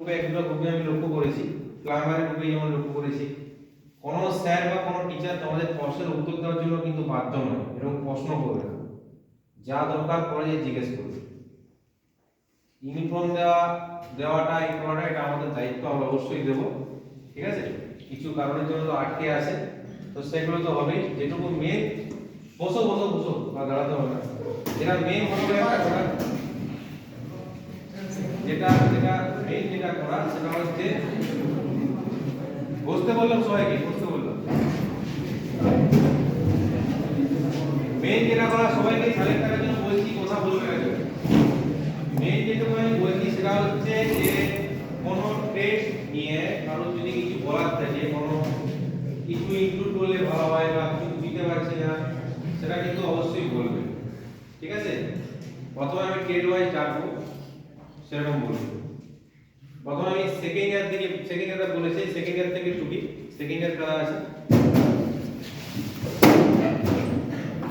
একটা গ্রুপে আমি লক্ষ্য করেছি। ক্লাইমারের গ্রুপে যেমন লক্ষ্য করেছি। কোনো স্যার বা কোনো টিচার তোমাদের প্রশ্নের উত্তর দেওয়ার জন্য কিন্তু বাধ্য নয়, এরকম প্রশ্ন করবে না। যা দরকার কলেজে জিজ্ঞেস করবে। ইউনিফর্ম দেওয়া, দেওয়াটা এই করাটা এটা আমাদের দায়িত্ব আমরা অবশ্যই দেবো। ঠিক আছে? কিছু কারণের জন্য তো আটকে আছে। তো সেগুলো তো হবেই। যেটুকু মেন বসো বসো বসো, বা দাঁড়াতে হবে না। যেটা মেন যেটা যেটা মেইন যেটা করা সেটা হচ্ছে, বসতে বললাম সবাইকে, বসতে বললাম। মেইন যেটা করা, সবাইকে সাইলেন্ট থাকার জন্য বলছি কথা বলবে। মেইন যেটুকু আমি বলছি সেটা হচ্ছে যে, কোনো টেস্ট নিয়ে কারও যদি কিছু বলার থাকে, কোনো কিছু ইনক্লুড করলে ভালো হয় বা কিছু দিতে পারছি না, সেটা কিন্তু অবশ্যই বলবে। ঠিক আছে? প্রথমে আমি টেট ওয়াইজ ডাকবো সেরকম বলব প্রথমে আমি সেকেন্ড ইয়ার থেকে সেকেন্ড ইয়ারটা বলেছি সেকেন্ড ইয়ার থেকে টুকি সেকেন্ড ইয়ার কারা আছে।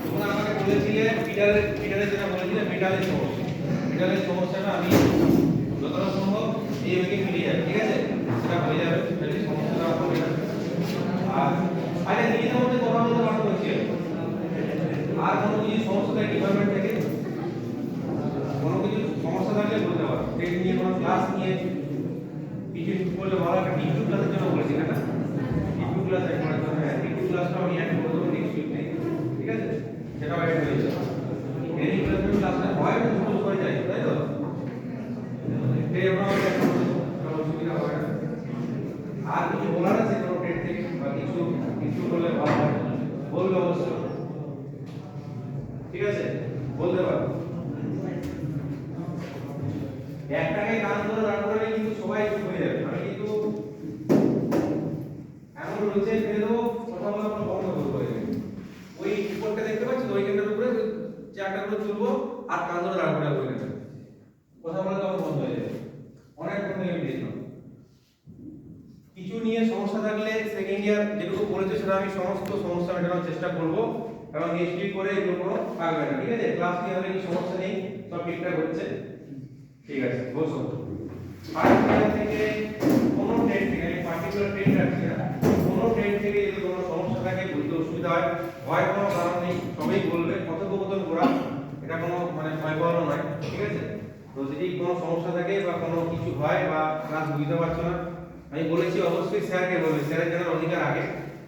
তোমরা আমাকে বলেছিলে মিটারের মিটারের যেটা বলেছিলে মেটালের সমস্যা। মেটালের সমস্যাটা আমি যতটা সম্ভব এই ওইকে মিলিয়ে যাবে ঠিক আছে? সেটা হয়ে যাবে তাহলে সমস্যাটা হবে না। আর আরে নিজেদের মধ্যে কথা বলতে পারব হচ্ছে আর কোনো কিছু সমস্যা থাকে ডিপার্টমেন্ট থেকে? কোনো কিছু সমস্যা থাকলে বলতে পারো। নিয়ে কোনো ক্লাস নিয়ে বললে ভালো একটা টিউব ক্লাসের জন্য বলেছি, না? টিউব ক্লাস এক করার জন্য হ্যাঁ টিউব ক্লাসটা আমি অ্যাড করে দেবো নেক্সট উইক ঠিক আছে? সেটাও অ্যাড হয়েছে এই ক্লাসের ক্লাসটা হয় না হয়ে যায় তাই তো? এই আমরা অ্যাড করে অসুবিধা হবে না। আর কিছু বলার আছে কোনো টেট থেকে বা কিছু কিছু বললে ভালো হয়। বলবে অবশ্যই ঠিক আছে? বলতে পারো। একটাকে রান করে কিন্তু সবাই চুপ হয়ে যাবে আমি কিন্তু এমন রয়েছে ফেলে দেবো কথা বলা আমরা বন্ধ করব এখানে। ওই উপরটা দেখতে পাচ্ছি তো ওইখানটার উপরে চারটা করে তুলবো আর কান ধরে রান করে দেবে কথা বলা তখন বন্ধ হয়ে যাবে। অনেক বন্ধ আমি দেখলাম কিছু নিয়ে সমস্যা থাকলে সেকেন্ড ইয়ার যেটুকু বলেছে সেটা আমি সমস্ত সমস্যা মেটানোর চেষ্টা করব। এবং এসডি করে এগুলো কোনো থাকবে না। ঠিক আছে? ক্লাস নিয়ে হলে কি সমস্যা নেই? সব ঠিকঠাক হচ্ছে? ঠিক আছে, বসো। ফার্স্ট ইয়ার থেকে কোনো ট্রেড থেকে আমি পার্টিকুলার ট্রেড রাখছি না? কোনো ট্রেড থেকে যদি কোনো সমস্যা থাকে, বুঝতে অসুবিধা হয়। ভয় কোনো কারণ নেই। সবাই বলবে, কথোপকথন করা। কোনো মানে ভয় পাওয়ানো নয়, ঠিক আছে? তো যদি কোনো সমস্যা থাকে বা কোনো কিছু হয় বা ক্লাস বুঝতে পারছ না, আমি বলেছি অবশ্যই স্যারকে বলবে, স্যারের জানার অধিকার আগে,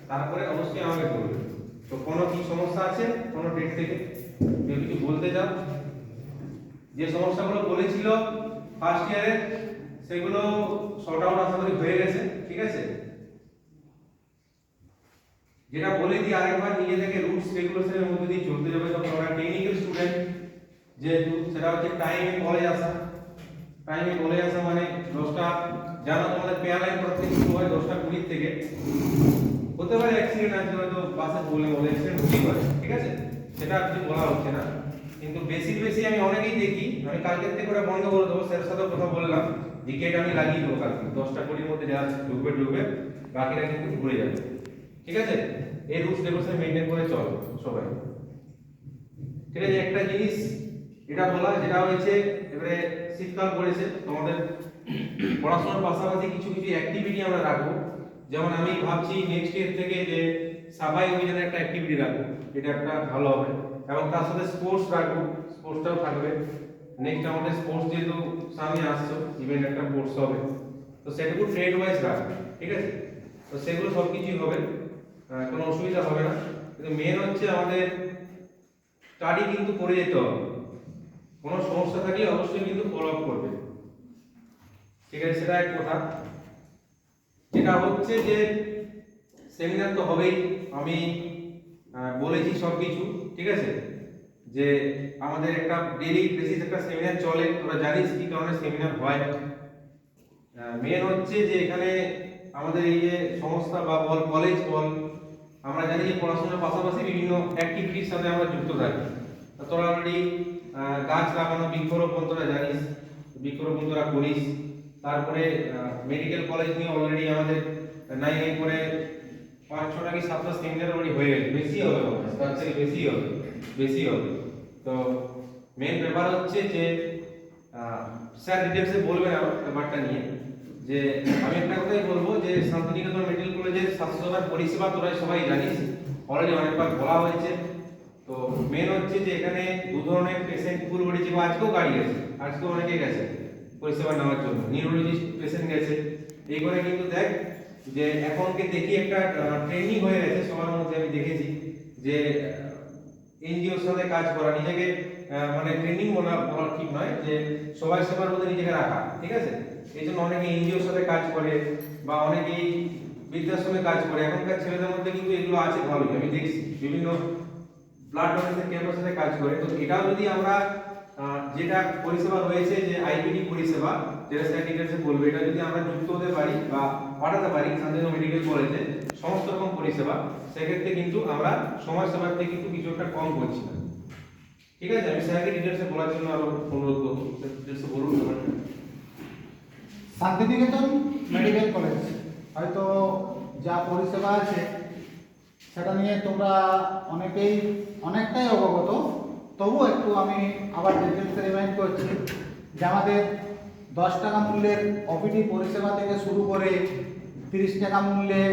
তারপরে অবশ্যই আমাকে বলবে। তো কোনো কি সমস্যা আছে, কোনো ট্রেড থেকে? কেউ কিছু বলতে চাও? যে সমস্যাগুলো বলেছিল ফার্স্ট ইয়ারে সেগুলো শর্ট আউট আশা করি হয়ে গেছে, ঠিক আছে? যেটা বলে দিই আরেকবার, নিজে থেকে রুলস রেগুলেশনের মধ্যে দিয়ে চলতে যাবে আমরা টেকনিক্যাল স্টুডেন্ট যেহেতু সেটা হচ্ছে টাইমে কলেজ আসা। টাইমে কলেজ আসা মানে দশটা জানো তোমাদের পেয়ার লাইন করতে শুরু হয় দশটা কুড়ির থেকে, হতে পারে অ্যাক্সিডেন্ট আছে হয়তো বাসে বলে বলে অ্যাক্সিডেন্ট হতেই পারে, ঠিক আছে? সেটা কিছু বলা হচ্ছে না। কিন্তু বেশি বেশি আমি অনেকেই দেখি, আমি কালকের থেকে ওটা বন্ধ করে দেবো, স্যারের সাথে কথা বললাম, যে গেট আমি লাগিয়ে দেবো কালকে। দশটা কুড়ির মধ্যে যারা ঢুকবে ঢুকবে, বাকিরা কিন্তু ঘুরে যাবে। ঠিক আছে? এই রুলস রেগুলেশন মেনটেন করে চল সবাই। ঠিক আছে? একটা জিনিস এটা বলা, যেটা হয়েছে, এবারে শীতকাল পড়েছে, তোমাদের পড়াশোনার পাশাপাশি কিছু কিছু অ্যাক্টিভিটি আমরা রাখব। যেমন আমি ভাবছি নেক্সট ইয়ার থেকে যে সাফাই অভিযানের একটা অ্যাক্টিভিটি রাখব এটা একটা ভালো হবে। এবং তার সাথে স্পোর্টস রাখব স্পোর্টসটাও থাকবে। নেক্সট আমাদের স্পোর্টস যেহেতু সামনে আসছো ইভেন্ট একটা কোর্স হবে। তো সেটুকু ট্রেড ওয়াইজ রাখবে, ঠিক আছে? তো সেগুলো সব কিছুই হবে কোনো অসুবিধা হবে না। কিন্তু মেন হচ্ছে আমাদের স্টাডি কিন্তু করে যেতে হবে। কোনো সমস্যা থাকলে অবশ্যই কিন্তু ফলো আপ করবে। ঠিক আছে, সেটা এক কথা। যেটা হচ্ছে যে সেমিনার তো হবেই। আমি বলেছি সব কিছু ঠিক আছে? যে, আমাদের একটা ডেইলি বেসিস একটা সেমিনার চলে তোরা জানিস কি কারণে সেমিনার হয়। মেন হচ্ছে যে, এখানে আমাদের এই যে সংস্থা বা বল কলেজ বল, আমরা জানি যে পড়াশোনার পাশাপাশি বিভিন্ন অ্যাক্টিভিটির সাথে আমরা যুক্ত থাকি। তোরা অলরেডি গাছ লাগানো, বৃক্ষরোপণ তোরা জানিস, বৃক্ষরোপণ তোরা করিস। তারপরে মেডিকেল কলেজ নিয়ে অলরেডি আমাদের নাই নাই করে পাঁচ ছটা কি সাতটা সেমিনার অলরেডি হয়ে গেছে। বেশি হবে তার থেকে বেশি হবে বেশি হবে। তো মেন ব্যাপার হচ্ছে যে স্যার ডিটেলসে বলবেন ব্যাপারটা নিয়ে। যে, আমি একটা কথাই বলব যে, শান্তিনিকেতন মেডিকেল কলেজের স্বাস্থ্যসেবার পরিষেবা তোরা সবাই জানিস। অলরেডি অনেকবার বলা হয়েছে। তো মেন হচ্ছে যে এখানে দু ধরনের পেশেন্ট বডি চেক আজকেও গাড়ি গেছে, আজকেও অনেকে গেছে পরিষেবা নেওয়ার জন্য নিউরোলজিস্ট পেশেন্ট গেছে। এই করে কিন্তু দেখ যে এখনকে দেখি একটা ট্রেনিং হয়ে গেছে, সবার মধ্যে আমি দেখেছি যে এনজিওর সাথে কাজ করা, নিজেকে মানে ট্রেনিং বলা বলা ঠিক নয় যে সবাই সবার মধ্যে নিজেকে রাখা, ঠিক আছে? এই জন্য অনেকে এনজিওর সাথে কাজ করে বা অনেকেই বৃদ্ধাশ্রমে কাজ করে, এখনকার ছেলেদের মধ্যে কিন্তু এগুলো আছে ভালোই, আমি দেখছি বিভিন্ন ব্লাড ডোনেশন ক্যাম্পের সাথে কাজ করে। তো এটাও যদি আমরা যেটা পরিষেবা রয়েছে যে আইপিডি পরিষেবা, যেটা স্যার ডিটেলসে বলবে, এটা যদি আমরা যুক্ত হতে পারি বা পাঠাতে পারি শান্তিনগর মেডিকেল কলেজে সমস্ত রকম পরিষেবা, সেক্ষেত্রে কিন্তু আমরা সমাজ সেবার থেকে কিন্তু কিছু একটা কম করছি। না ঠিক আছে? আমি স্যারকে ডিটেলসে বলার জন্য আরও অনুরোধ করব। ডিটেলসে বলুন। শান্তিনিকেতন মেডিকেল কলেজ হয়তো যা পরিষেবা আছে সেটা নিয়ে তোমরা অনেকেই অনেকটাই অবগত। তবুও একটু আমি আবার ডিটেলসে রিমাইন্ড করছি যে আমাদের দশ টাকা মূল্যের ওপিডি পরিষেবা থেকে শুরু করে তিরিশ টাকা মূল্যে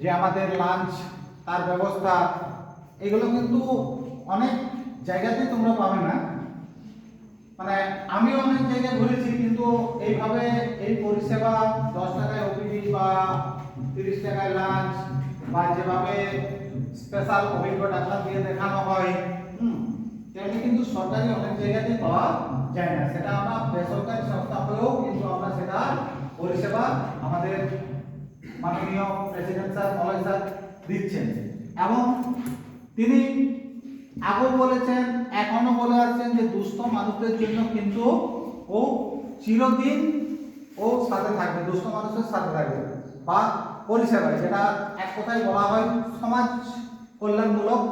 যে আমাদের লাঞ্চ তার ব্যবস্থা, এগুলো কিন্তু অনেক জায়গাতেই তোমরা পাবে না। মানে আমি অনেক জায়গায় ঘুরেছি, কিন্তু এইভাবে এই পরিষেবা দশ টাকায় ওপিডি বা তিরিশ টাকায় লাঞ্চ বা যেভাবে স্পেশাল অভিজ্ঞ ডাক্তার দিয়ে দেখানো হয়, হুম, তেমনি কিন্তু সরকারি অনেক জায়গাতে পাওয়া যায় না। সেটা আমরা বেসরকারি সংস্থা হলেও কিন্তু আমরা সেটা পরিষেবা আমাদের মাননীয় প্রেসিডেন্ট স্যার মলয় স্যার দিচ্ছেন। এবং তিনি আগেও বলেছেন এখনও বলে আসছেন যে দুস্থ মানুষদের জন্য কিন্তু ও চিরদিন ও সাথে থাকবে, দুস্থ মানুষের সাথে থাকবে। বা পরিষেবা যেটা এক কথায় বলা হয় সমাজ কল্যাণমূলক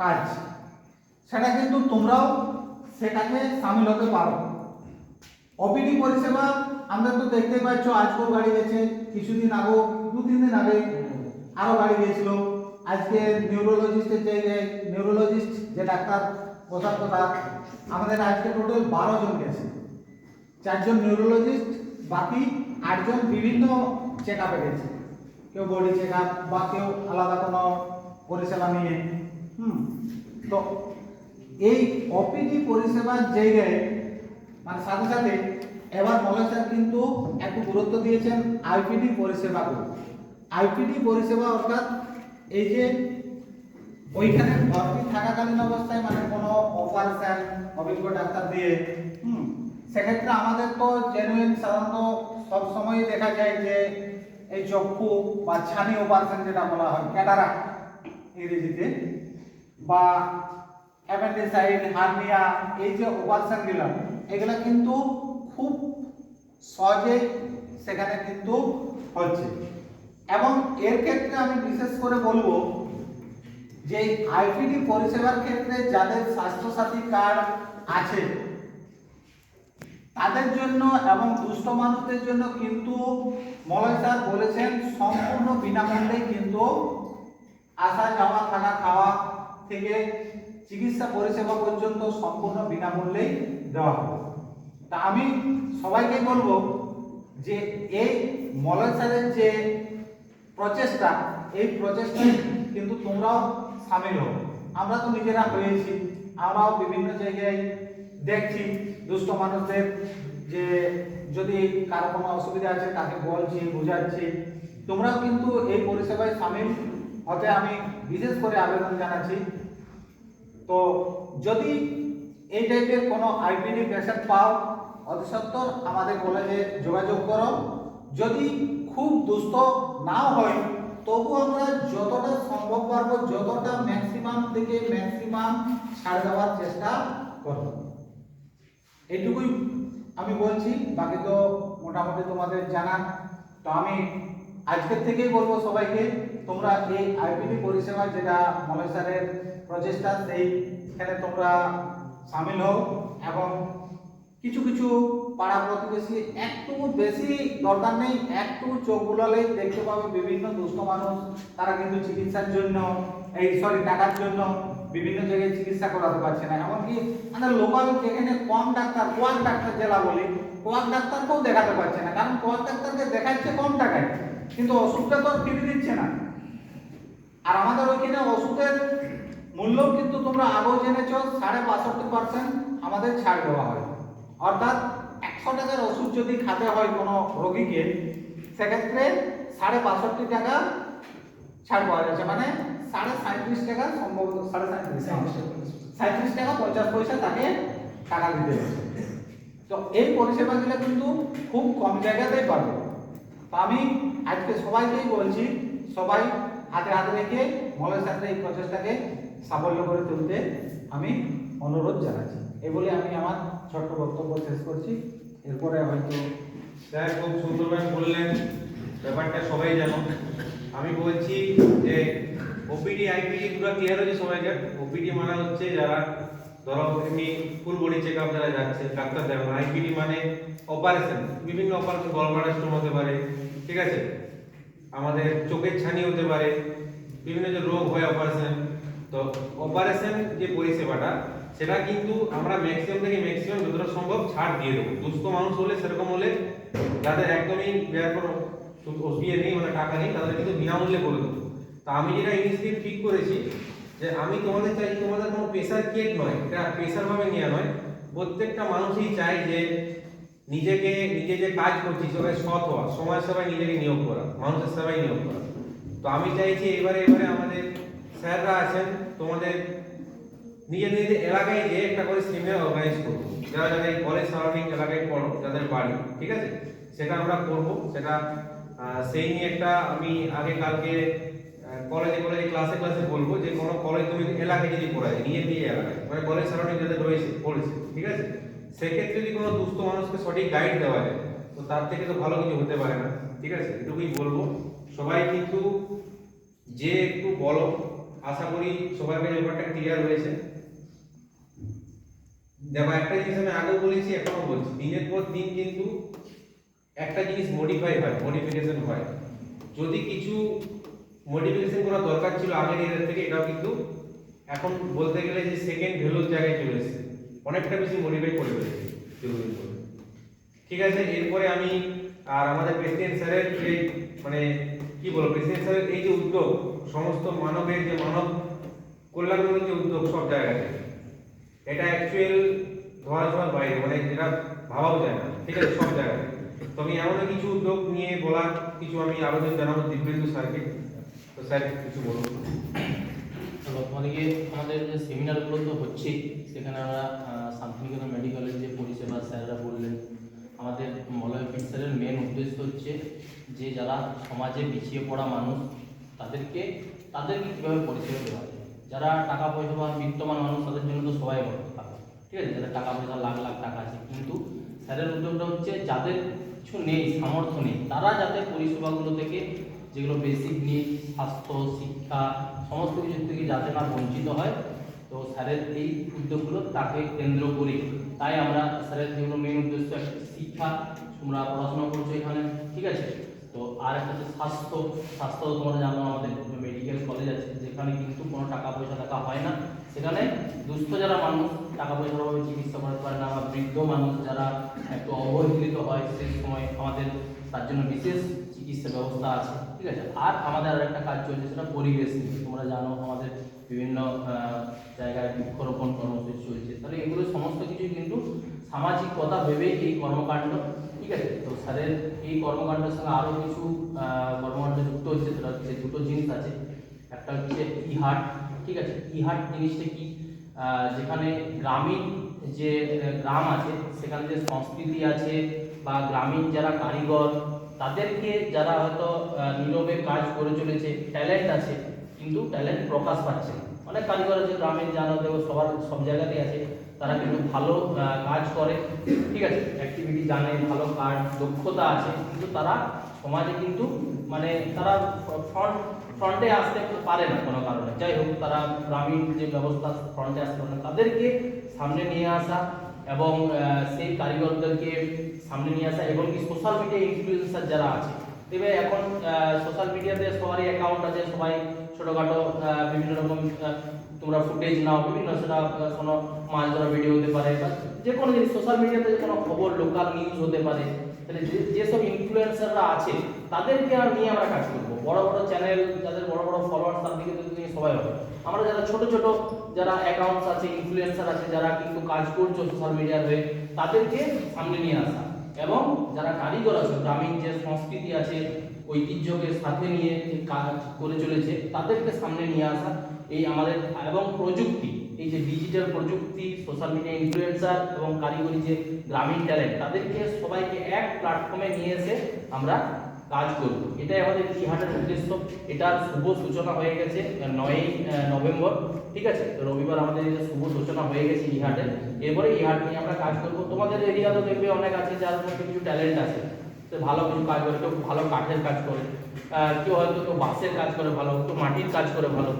কাজ। সেটা কিন্তু তোমরাও সেটাকে সামিল হতে পারো। ওপিডি পরিষেবা আমরা তো দেখতে পাচ্ছ, আজকেও গাড়ি গেছে, কিছুদিন আগেও দু তিন দিন আগে আরও গাড়ি গিয়েছিল। আজকে নিউরোলজিস্টের জায়গায় নিউরোলজিস্ট যে ডাক্তার বসার কথা আমাদের আজকে টোটাল বারো জন গেছে। চারজন নিউরোলজিস্ট বাকি আটজন বিভিন্ন চেক আপে গেছে। কেউ বডি চেক আপ বা কেউ আলাদা কোনো পরিষেবা নিয়ে। হুম, তো এই ওপিডি পরিষেবার জায়গায় মানে সাথে সাথে এবার মলয় স্যার কিন্তু একটু গুরুত্ব দিয়েছেন আইপিডি পরিষেবাকে আইপিডি পরিষেবা অর্থাৎ এই যে ওইখানে ভর্তি থাকাকালীন অবস্থায় মানে কোনো অপারেশন অভিজ্ঞ ডাক্তার দিয়ে, হুম, সেক্ষেত্রে আমাদের তো জেনুইন সাধারণত সব সময় দেখা যায় যে এই চক্ষু বা ছানি অপারেশন যেটা বলা হয় ক্যাটারাক্ট ইংরেজিতে বা অ্যাপেন্ডিসাইড হার্নিয়া এই যে অপারেশনগুলো, এগুলা কিন্তু খুব সহজে সেখানে কিন্তু হচ্ছে। এবং এর ক্ষেত্রে আমি বিশেষ করে বলব যে আইপিডি পরিষেবার ক্ষেত্রে যাদের স্বাস্থ্যসাথী কার্ড আছে তাদের জন্য এবং দুস্থ মানুষদের জন্য কিন্তু মলয় স্যার বলেছেন, সম্পূর্ণ বিনামূল্যে কিন্তু আসা যাওয়া, থাকা, খাওয়া থেকে চিকিৎসা পরিষেবা পর্যন্ত সম্পূর্ণ বিনামূল্যেই দেওয়া হবে। তা আমি সবাইকে বলব যে এই মলয় স্যারের যে প্রচেষ্টা, এই প্রচেষ্টায় কিন্তু তোমরাও সামিল হও। আমরা তো নিজেরা হয়েছি, আমরাও বিভিন্ন জায়গায় দেখছি দুস্থ মানুষদের যে যদি কারও কোনো অসুবিধা আছে, তাকে বলছি, বোঝাচ্ছি। তোমরাও কিন্তু এই পরিষেবায় সামিল হতে আমি বিশেষ করে আবেদন জানাচ্ছি। তো যদি এই টাইপের কোনো আইপিডি পেশেন্ট পাও অতি সত্বর আমাদের কলেজে যোগাযোগ করো। যদি খুব দুস্থ নাও হয়, তবু আমরা যতটা সম্ভব পারব, যতটা ম্যাক্সিমাম থেকে ম্যাক্সিমাম ছাড় দেওয়ার চেষ্টা করব। এইটুকুই আমি বলছি, বাকি তো মোটামুটি তোমাদের জানা। তো আমি আজকের থেকেই বলব সবাইকে, তোমরা এই আইপিডি পরিষেবা যেটা মলয় প্রচেষ্টা, সেইখানে তোমরা সামিল হও এবং কিছু কিছু পাড়া প্রতিবেশী একটু বেশি দরকার নেই, একটু চোখ বুলালেই দেখতে পাবে বিভিন্ন দুস্থ মানুষ, তারা কিন্তু চিকিৎসার জন্য, এই সরি টাকার জন্য বিভিন্ন জায়গায় চিকিৎসা করাতে পারছে না। এমনকি আমাদের লোকাল যেখানে কম ডাক্তার ওয়ান ডাক্তার জেলা বলি কোয়াক ডাক্তারকেও দেখাতে পারছে না। কারণ কোয়াক ডাক্তারকে দেখাচ্ছে কম টাকায়, কিন্তু ওষুধটা তো ফ্রি দিচ্ছে না। আর আমাদের ওইখানে ওষুধের মূল্য কিন্তু তোমরা আগেও জেনেছ, সাড়ে বাষট্টি পার্সেন্ট আমাদের ছাড় দেওয়া হয়। অর্থাৎ একশো টাকার ওষুধ যদি খাতে হয় কোনো রোগীকে, সেক্ষেত্রে সাড়ে বাষট্টি টাকা ছাড় পাওয়া যাচ্ছে। মানে সাড়ে সাঁত্রিশ টাকা সম্ভবত সাড়ে সাঁত্রিশ সাঁত্রিশ টাকা। পঞ্চাশ পয়সা তাকে টাকা দিতে হচ্ছে তো এই পরিষেবাগুলো কিন্তু খুব কম জায়গাতেই পাবে। তো আমি আজকে সবাইকেই বলছি সবাই হাতে হাতে রেখে মলের সাথে এই প্রচেষ্টাকে সাফল্য করে তুলতে আমি অনুরোধ জানাচ্ছি। এই বলে আমি আমার ছোট্ট বক্তব্য শেষ করছি। এরপরে হয়তো স্যার খুব সুন্দরভাবে বললেন ব্যাপারটা সবাই জানো। আমি বলছি যে ওপিডি আইপিডি পুরো ক্লিয়ার হয়েছে সবাইকে। ওপিডি মানে হচ্ছে যারা ধরো এমনি ফুল বডি চেক আপ যারা যাচ্ছে, ডাক্তার দেখানো। আইপিডি মানে অপারেশন বিভিন্ন অপারেশন গলব্লাডার স্টোন হতে পারে, ঠিক আছে? আমাদের চোখের ছানি হতে পারে, বিভিন্ন যে রোগ হয় অপারেশন তো অপারেশন যে পরিষেবাটা, সেটা কিন্তু আমরা ম্যাক্সিমাম থেকে ম্যাক্সিমাম যতটা সম্ভব ছাড় দিয়ে দেবো। দুস্থ মানুষ হলে সেরকম হলে যাদের একদমই ব্যয় কোনো অসুবিধা নেই মানে টাকা নেই, তাদের কিন্তু বিনামূল্যে করে দেবো। তা আমি যেটা ইনিশিয়েটিভ ঠিক করেছি যে আমি তোমাদের চাই, তোমাদের কোনো প্রেশার কেক নয়, এটা প্রেশার ভাবে নেওয়া নয়। প্রত্যেকটা মানুষই চাই যে নিজেকে, নিজে যে কাজ করছি সবাই সৎ হওয়া, সমাজ সেবায় নিজেকে নিয়োগ করা, মানুষের সেবায় নিয়োগ করা। তো আমি চাইছি এবারে এবারে আমাদের স্যাররা আছেন, তোমাদের নিজের নিজের এলাকায় যে একটা করে সেমিনার অর্গানাইজ করব। যারা এই কলেজ সারাউন্ডিং এলাকায় পড়ো, যাদের বাড়ি, ঠিক আছে? সেটা আমরা করব। সেটা সেই নিয়ে একটা আমি আগে কালকে কলেজে কলেজে ক্লাসে ক্লাসে বলব যে কোনো কলেজ তুমি এলাকায় যদি পড়ায়, নিয়ে নিজের এলাকায়। মানে কলেজ সারাউন্ডিং যাদের রয়েছে, পড়েছে, ঠিক আছে? সেক্ষেত্রে যদি কোনো দুস্থ মানুষকে সঠিক গাইড দেওয়া যায়, তো তার থেকে তো ভালো কিছু হতে পারে না, ঠিক আছে? এটুকুই বলব। সবাই কিন্তু যে একটু বলো, আশা করি সবার কাছে ব্যাপারটা ক্লিয়ার হয়েছে। দেখো, একটা জিনিস আমি আগেও বলেছি এখনও বলছি। দিনের পর দিন কিন্তু একটা জিনিস মডিফাই হয় মডিফিকেশন হয়। যদি কিছু মডিফিকেশন করা দরকার ছিল আগের এর থেকে, এটাও কিন্তু এখন বলতে গেলে যে সেকেন্ড ভ্যালুর জায়গায় চলে এসেছে। অনেকটা বেশি মডিফাই করে ফেলেছে ঠিক আছে, এরপরে আমি আর আমাদের প্রেসিডেন্ট স্যারের যে মানে কি বলব প্রেসিডেন্ট স্যারের এই যে উদ্যোগ, সমস্ত মানবের যে মানব কল্যাণমূলক যে উদ্যোগ সব জায়গায় এটা অ্যাকচুয়াল ধরা ছোঁয়ার বাইরে মানে যেটা ভাবাও যায় না। ঠিক আছে, সব জায়গায়। তো আমি এমন কিছু উদ্যোগ নিয়ে বলার কিছু আমি আবেদন জানাব দিব্যেন্দু স্যারকে। তো স্যার, কিছু বলুন। গিয়ে আমাদের যে সেমিনারগুলো তো হচ্ছেই সেখানে আমরা শান্তিনিকেতন মেডিকেলের যে পরিষেবা স্যাররা বললেন, আমাদের মলয় স্যারের মেন উদ্দেশ্য হচ্ছে যে যারা সমাজে পিছিয়ে পড়া মানুষ, তাদেরকে তাদেরকে কীভাবে পরিষেবা দেওয়া যায়? যারা টাকা পয়সা বা বিত্তমান মানুষ, তাদের জন্য তো সবাই ভালো। ঠিক আছে? যাদের টাকা পয়সা, লাখ লাখ টাকা আছে। কিন্তু স্যারের উদ্যোগটা হচ্ছে, যাদের কিছু নেই, সামর্থ্য নেই, তারা যাতে পরিষেবাগুলো থেকে যেগুলো বেসিক নিড স্বাস্থ্য, শিক্ষা, সমস্ত কিছু থেকে যাতে না বঞ্চিত হয়, তো স্যারের এই উদ্যোগগুলো তাকে কেন্দ্র করে তাই আমরা স্যারের যেগুলো মেন উদ্দেশ্য, একটা শিক্ষা, তোমরা পড়াশোনা করছ এখানে, ঠিক আছে? তো আর একটা হচ্ছে স্বাস্থ্য স্বাস্থ্য তোমরা জানো আমাদের মেডিকেল কলেজ আছে, যেখানে কিন্তু কোনো টাকা পয়সা টাকা হয় না। সেখানে দুস্থ যারা মানুষ, টাকা পয়সার অভাবে চিকিৎসা করতে পারে না বা বৃদ্ধ মানুষ যারা একটু অবহেলিত হয়, সেই সময় আমাদের তার জন্য বিশেষ চিকিৎসা ব্যবস্থা আছে। ঠিক আছে? আর আমাদের আর একটা কাজ চলছে, সেটা পরিবেশ নিয়ে। তোমরা জানো আমাদের বিভিন্ন জায়গায় বৃক্ষরোপণ কর্মসূচি চলছে। তাহলে এগুলো সমস্ত কিছুই কিন্তু সামাজিকতা ভেবেই এই কর্মকাণ্ড, ঠিক আছে? তো স্যারের এই কর্মকাণ্ডের সঙ্গে আরও কিছু কর্মকাণ্ড যুক্ত হচ্ছে। সেটা হচ্ছে দুটো জিনিস আছে। একটা হচ্ছে ইহাট, ঠিক আছে? ইহাট জিনিসটা কি? যেখানে গ্রামীণ যে গ্রাম আছে, সেখানে যে সংস্কৃতি আছে বা গ্রামীণ যারা কারিগর তাদেরকে যারা হয়তো নীরবে কাজ করে চলেছে, ট্যালেন্ট আছে, কিন্তু ট্যালেন্ট প্রকাশ পাচ্ছে অনেক কারিগর আছে গ্রামীণ জানো দেখো সবার সব জায়গাতেই আছে, তারা কিন্তু ভালো কাজ করে। ঠিক আছে অ্যাক্টিভিটি জানে, ভালো কাজ, দক্ষতা আছে, কিন্তু তারা সমাজে কিন্তু মানে তারা ফ্রন্ট ফ্রন্টে আসতে পারে না কোনো কারণে। যাই হোক, তারা গ্রামীণ যে ব্যবস্থা ফ্রন্টে আসতে পারে না, তাদেরকে সামনে নিয়ে আসা এবং সেই কারিগরদেরকে সামনে নিয়ে আসা এবং কি সোশ্যাল মিডিয়া ইনফ্লুয়েন্সার যারা আছে, তবে এখন সোশ্যাল মিডিয়াতে সবারই অ্যাকাউন্ট আছে, সবাই ছোটোখাটো বিভিন্ন রকম তোমরা ফুটেজ নাও, বিভিন্ন সেটা কোনো মাছ ধরা ভিডিও হতে পারে বা যে কোনো জিনিস সোশ্যাল মিডিয়াতে কোনো খবর লোকাল নিউজ হতে পারে, তাহলে যেসব ইনফ্লুয়েন্সাররা আছে, তাদেরকে আর নিয়ে আমরা কাজ করব। বড় বড় চ্যানেল যাদের বড় বড় ফলোয়ার্স তার দিকে সবাই হবে। আমরা যারা ছোট ছোট যারা অ্যাকাউন্টস আছে ইনফ্লুয়েন্সার আছে, যারা কিন্তু কাজ করছে সোশ্যাল মিডিয়ার হয়ে তাদেরকে সামনে নিয়ে আসা। এবং যারা কারিগর আছে, গ্রামীণ যে সংস্কৃতি আছে, ঐতিহ্যকে সাথে নিয়ে যে কাজ করে চলেছে, তাদেরকে সামনে নিয়ে আসা। এই আমাদের, এবং প্রযুক্তি, এই যে ডিজিটাল প্রযুক্তি সোশ্যাল মিডিয়া ইনফ্লুয়েন্সার এবং কারিগরি যে গ্রামীণ ট্যালেন্ট তাদেরকে সবাইকে এক প্ল্যাটফর্মে নিয়ে এসে আমরা কাজ করব। এটাই আমাদের ইহাটের উদ্দেশ্য। এটার শুভ সূচনা হয়ে গেছে নয়ই নভেম্বর, ঠিক আছে? তো রবিবার আমাদের এটা শুভ সূচনা হয়ে গেছে ইহাটের এরপরে ইহাট নিয়ে আমরা কাজ করব। তোমাদের এরিয়াতেও দেখবে অনেক আছে, যার মধ্যে কিছু ট্যালেন্ট আছে। সে ভালো কিছু কাজ করে, কেউ ভালো কাঠের কাজ করে কেউ হয়তো কেউ বাঁশের কাজ করে ভালো, কেউ মাটির কাজ করে ভালো।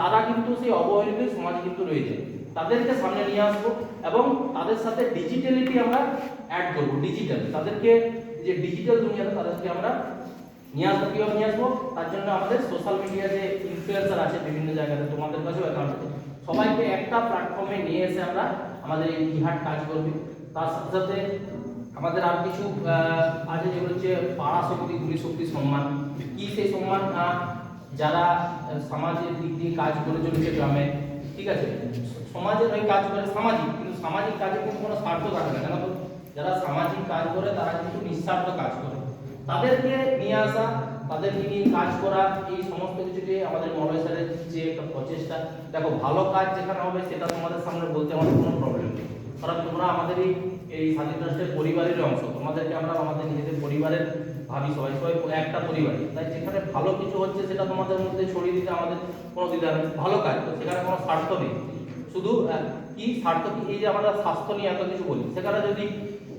তারা কিন্তু সেই অবহেলিত সমাজে কিন্তু রয়েছে। তাদেরকে সামনে নিয়ে আসব এবং তাদের সাথে ডিজিটালিটি আমরা অ্যাড করব ডিজিটাল তাদেরকে যে ডিজিটাল দুনিয়াতে তাদেরকে আমরা নিয়ে আসব কীভাবে নিয়ে আসব? তার জন্য আমাদের সোশ্যাল মিডিয়া যে ইনফ্লুয়েন্সার আছে বিভিন্ন জায়গাতে তোমাদের কাছেও অ্যাকাউন্ট সবাইকে একটা প্ল্যাটফর্মে নিয়ে এসে আমরা আমাদের এই ইহাট কাজ করবে। তার সাথে সাথে আমাদের আর কিছু আছে যেগুলো হচ্ছে পাড়া শক্তি গুলি শক্তি সম্মান। কি সেই সম্মান আহ, যারা সমাজের দিক দিয়ে কাজ করে চলেছে গ্রামে ঠিক আছে? সমাজের ওই কাজ করে সামাজিক কিন্তু সামাজিক কাজে কিন্তু কোনো স্বার্থ থাকে না। কেন যারা সামাজিক কাজ করে, তারা কিন্তু নিঃস্বার্থ কাজ করে। তাদেরকে নিয়ে আসা, তাদেরকে নিয়ে কাজ করা, এই সমস্ত কিছুকে আমাদের মলয় স্যারের যে একটা প্রচেষ্টা। দেখো, ভালো কাজ যেখানে হবে, সেটা তোমাদের সামনে বলতে আমাদের কোনো প্রবলেম নেই। কারণ তোমরা আমাদের এই স্বাধীন রাষ্ট্রের পরিবারের অংশ। তোমাদেরকে আমরা আমাদের নিজেদের পরিবারের ভাবি সবাই সবাই একটা পরিবার। তাই যেখানে ভালো কিছু হচ্ছে, সেটা তোমাদের মধ্যে ছড়িয়ে দিতে আমাদের কোনো দ্বিধা নেই। ভালো কাজ, তো সেখানে কোনো স্বার্থ নেই। শুধু কি স্বার্থ কি? এই যে আমরা স্বাস্থ্য নিয়ে এত কিছু বলি, সেখানে যদি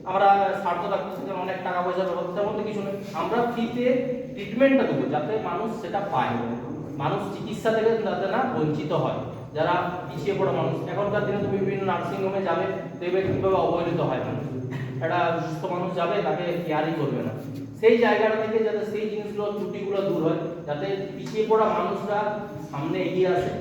আমরা স্বার্থ রাখব সেখানে অনেক টাকা পয়সা ব্যবহার তেমন তো কিছু নেই। আমরা ফ্রিতে ট্রিটমেন্টটা দেবো, যাতে মানুষ সেটা পায়। মানুষ চিকিৎসা থেকে যাতে না বঞ্চিত হয়। যারা পিছিয়ে পড়া মানুষ, এখনকার দিনে তুমি বিভিন্ন নার্সিংহোমে যাবে, দেখবে কীভাবে অবহেলিত হয় মানুষ। একটা সুস্থ মানুষ যাবে, তাকে কেয়ারই করবে না। সেই জায়গাটা থেকে যাতে সেই জিনিসগুলো, ত্রুটিগুলো দূর হয়, যাতে পিছিয়ে পড়া মানুষরা সামনে এগিয়ে আসে,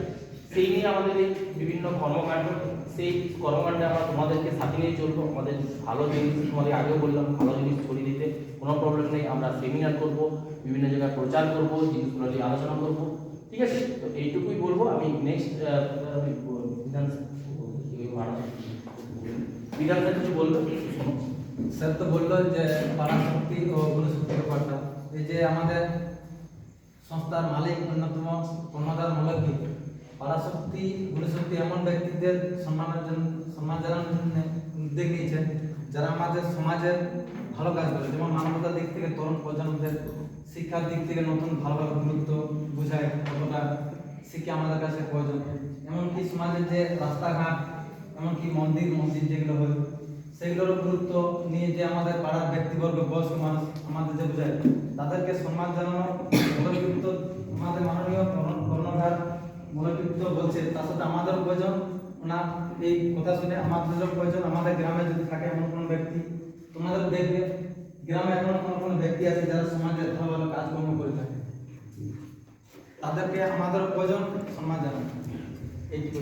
সেই নিয়ে আমাদের এই বিভিন্ন কর্মকাণ্ড। সেই কর্মকাণ্ডে আমরা তোমাদেরকে সাথে নিয়ে চলবো। আমাদের ভালো জিনিস তোমাদের আগেও বললাম, ভালো জিনিস ছড়িয়ে দিতে কোনো প্রবলেম নেই। আমরা সেমিনার করব, বিভিন্ন জায়গায় প্রচার করব, জিনিসগুলো নিয়ে আলোচনা করব। ঠিক আছে? তো এইটুকুই বলব। আমি নেক্সট বিধান কিছু বলব? স্যার তো বলল যে পারাশক্তি ও গুণশক্তির ব্যাপারটা এই যে আমাদের সংস্থার মালিক অন্যতম কর্ণধার মলকি পারাশক্তি, গুণশক্তি এমন ব্যক্তিদের সম্মানের জন্য সম্মান জানানোর জন্য উদ্যোগ নিয়েছেন, যারা আমাদের সমাজের ভালো কাজ করে। যেমন মানবতার দিক থেকে তরুণ প্রজন্মদের শিক্ষার দিক থেকে নতুন ভালো ভালো গুরুত্ব বোঝায় কতটা শিক্ষা আমাদের কাছে প্রয়োজন। এমনকি সমাজের যে রাস্তাঘাট, এমনকি মন্দির, মসজিদ যেগুলো হয় সেগুলোর গুরুত্ব নিয়ে যে আমাদের পাড়ার ব্যক্তিবর্গ, বয়স্ক মানুষ আমাদের যে বোঝায়, তাদেরকে সম্মান জানানো মনোযুক্ত আমাদের মাননীয় কর্ণ- কর্ণধার মনোযুক্ত বলছে, তার সাথে আমাদের প্রয়োজন ওনার এই কথা শুনে আমাদের প্রয়োজন আমাদের গ্রামে যদি থাকে এমন কোনো ব্যক্তি, তোমাদের দেখবে গ্রামে এমন কোনো কোনো ব্যক্তি আছে যারা সমাজের ভালো ভালো কাজকর্ম করে থাকে। তাদেরকে আমাদের প্রয়োজন সম্মান জানানো। এইটুকু